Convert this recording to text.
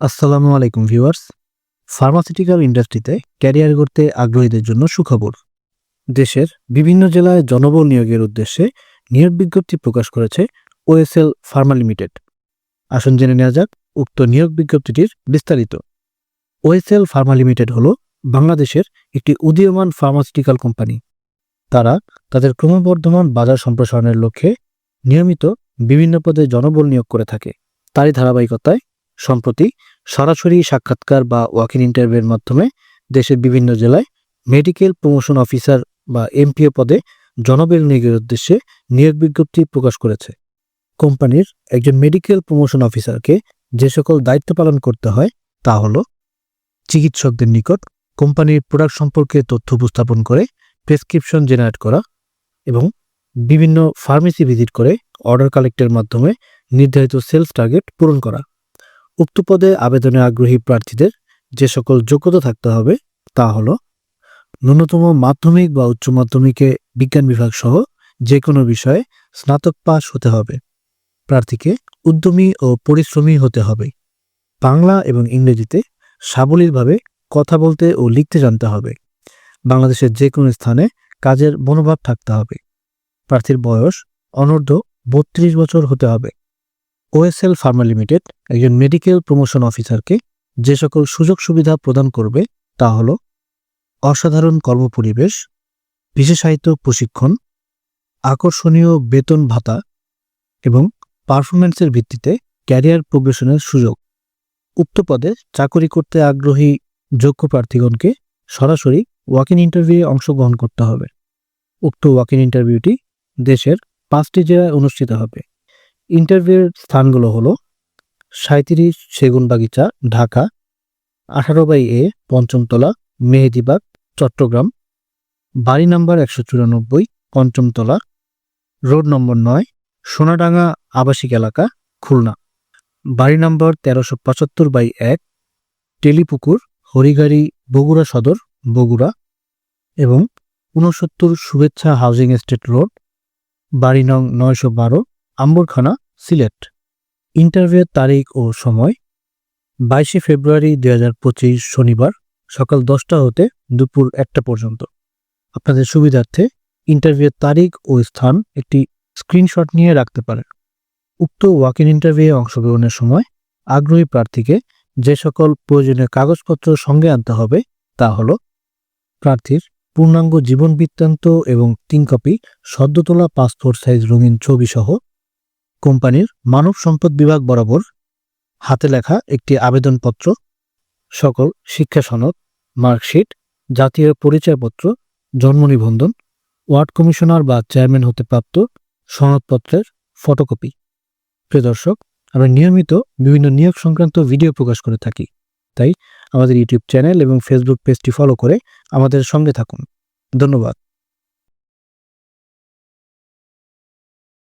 আসসালামু আলাইকুম viewers. Pharmaceutical ইন্ডাস্ট্রিতে ক্যারিয়ার করতে আগ্রহীদের জন্য সুখবর। দেশের বিভিন্ন জেলায় জনবল নিয়োগের উদ্দেশ্যে নিয়োগ বিজ্ঞপ্তি প্রকাশ করেছে ওএসএল ফার্মা লিমিটেড। আসুন জেনে নেওয়া যাক উক্ত নিয়োগ বিজ্ঞপ্তিটির বিস্তারিত। ওএসএল ফার্মা লিমিটেড হল বাংলাদেশের একটি উদীয়মান ফার্মাসিউটিক্যাল কোম্পানি। তারা তাদের ক্রমবর্ধমান বাজার সম্প্রসারণের লক্ষ্যে নিয়মিত বিভিন্ন পদে জনবল নিয়োগ করে থাকে। তারই ধারাবাহিকতায় সম্প্রতি সরাসরি সাক্ষাৎকার বা ওয়াকিং ইন ইন্টারভিউয়ের মাধ্যমে দেশের বিভিন্ন জেলায় মেডিকেল প্রমোশন অফিসার বা এমপিও পদে জনবল নিয়োগের উদ্দেশ্যে নিয়োগ বিজ্ঞপ্তি প্রকাশ করেছে। কোম্পানির একজন মেডিকেল প্রমোশন অফিসারকে যে সকল দায়িত্ব পালন করতে হয় তা হল চিকিৎসকদের নিকট কোম্পানির প্রোডাক্ট সম্পর্কে তথ্য উপস্থাপন করে প্রেসক্রিপশন জেনারেট করা এবং বিভিন্ন ফার্মেসি ভিজিট করে অর্ডার কালেক্টের মাধ্যমে নির্ধারিত সেলস টার্গেট পূরণ করা। উক্ত পদে আবেদনে আগ্রহী প্রার্থীদের যে সকল যোগ্যতা থাকতে হবে তা হল ন্যূনতম মাধ্যমিক বা উচ্চ মাধ্যমিকে বিজ্ঞান বিভাগ সহ যে কোনো বিষয়ে স্নাতক পাস হতে হবে। প্রার্থীকে উদ্যমী ও পরিশ্রমী হতে হবে। বাংলা এবং ইংরেজিতে সাবলীলভাবে কথা বলতে ও লিখতে জানতে হবে। বাংলাদেশের যে কোনো স্থানে কাজের মনোভাব থাকতে হবে। প্রার্থীর বয়স অনূর্ধ্ব বত্রিশ বছর হতে হবে। ওএসএল ফার্মা লিমিটেড একজন মেডিকেল প্রমোশন অফিসারকে যে সকল সুযোগ সুবিধা প্রদান করবে তা হল অসাধারণ কর্মপরিবেশ, বিশেষায়িত প্রশিক্ষণ, আকর্ষণীয় বেতন ভাতা এবং পারফরম্যান্সের ভিত্তিতে ক্যারিয়ার প্রোগ্রেশনের সুযোগ। উক্ত পদে চাকরি করতে আগ্রহী যোগ্য প্রার্থীগণকে সরাসরি ওয়াক ইন ইন্টারভিউয়ে অংশগ্রহণ করতে হবে। উক্ত ওয়াক ইন ইন্টারভিউটি দেশের পাঁচটি জেলায় অনুষ্ঠিত হবে। ইন্টারভিউয়ের স্থানগুলো হলো সাঁত্রিশ সেগুনবাগিচা ঢাকা, আঠারো বাই এ, পঞ্চমতলা মেহেদিবাগ চট্টগ্রাম, বাড়ি নাম্বার একশো চুরানব্বই, পঞ্চমতলা, রোড নম্বর নয়, সোনাডাঙ্গা আবাসিক এলাকা, খুলনা। বাড়ি নম্বর তেরোশো পঁচাত্তর বাই এক, টেলিপুকুর, হরিগাড়ি, বগুড়া সদর, বগুড়া, এবং ঊনসত্তর শুভেচ্ছা হাউজিং এস্টেট রোড, বাড়ি নং নয়শো বারো আম্বরখানা, সিলেট। ইন্টারভিউয়ের তারিখ ও সময়, বাইশে ফেব্রুয়ারি দুই শনিবার, সকাল দশটা হতে দুপুর একটা পর্যন্ত। আপনাদের সুবিধার্থে ইন্টারভিউয়ের তারিখ ও স্থান একটি স্ক্রিনশট নিয়ে রাখতে পারেন। উক্ত ওয়াক ইন ইন্টারভিউয়ে অংশগ্রহণের সময় আগ্রহী প্রার্থীকে যে সকল প্রয়োজনীয় কাগজপত্র সঙ্গে আনতে হবে তা হল প্রার্থীর পূর্ণাঙ্গ জীবন বৃত্তান্ত এবং তিন কপি সদ্য তোলা পাসপোর্ট সাইজ রঙিন ছবি সহ কোম্পানির মানব সম্পদ বিভাগ বরাবর হাতে লেখা একটি আবেদনপত্র, সকল শিক্ষা সনদ, মার্কশিট, জাতীয় পরিচয়পত্র, জন্ম নিবন্ধন, ওয়ার্ড কমিশনার বা চেয়ারম্যান হতে প্রাপ্ত সনদপত্রের ফটোকপি। প্রিয় দর্শক, আমরা নিয়মিত বিভিন্ন নিয়োগ সংক্রান্ত ভিডিও প্রকাশ করে থাকি। তাই আমাদের ইউটিউব চ্যানেল এবং ফেসবুক পেজটি ফলো করে আমাদের সঙ্গে থাকুন। ধন্যবাদ।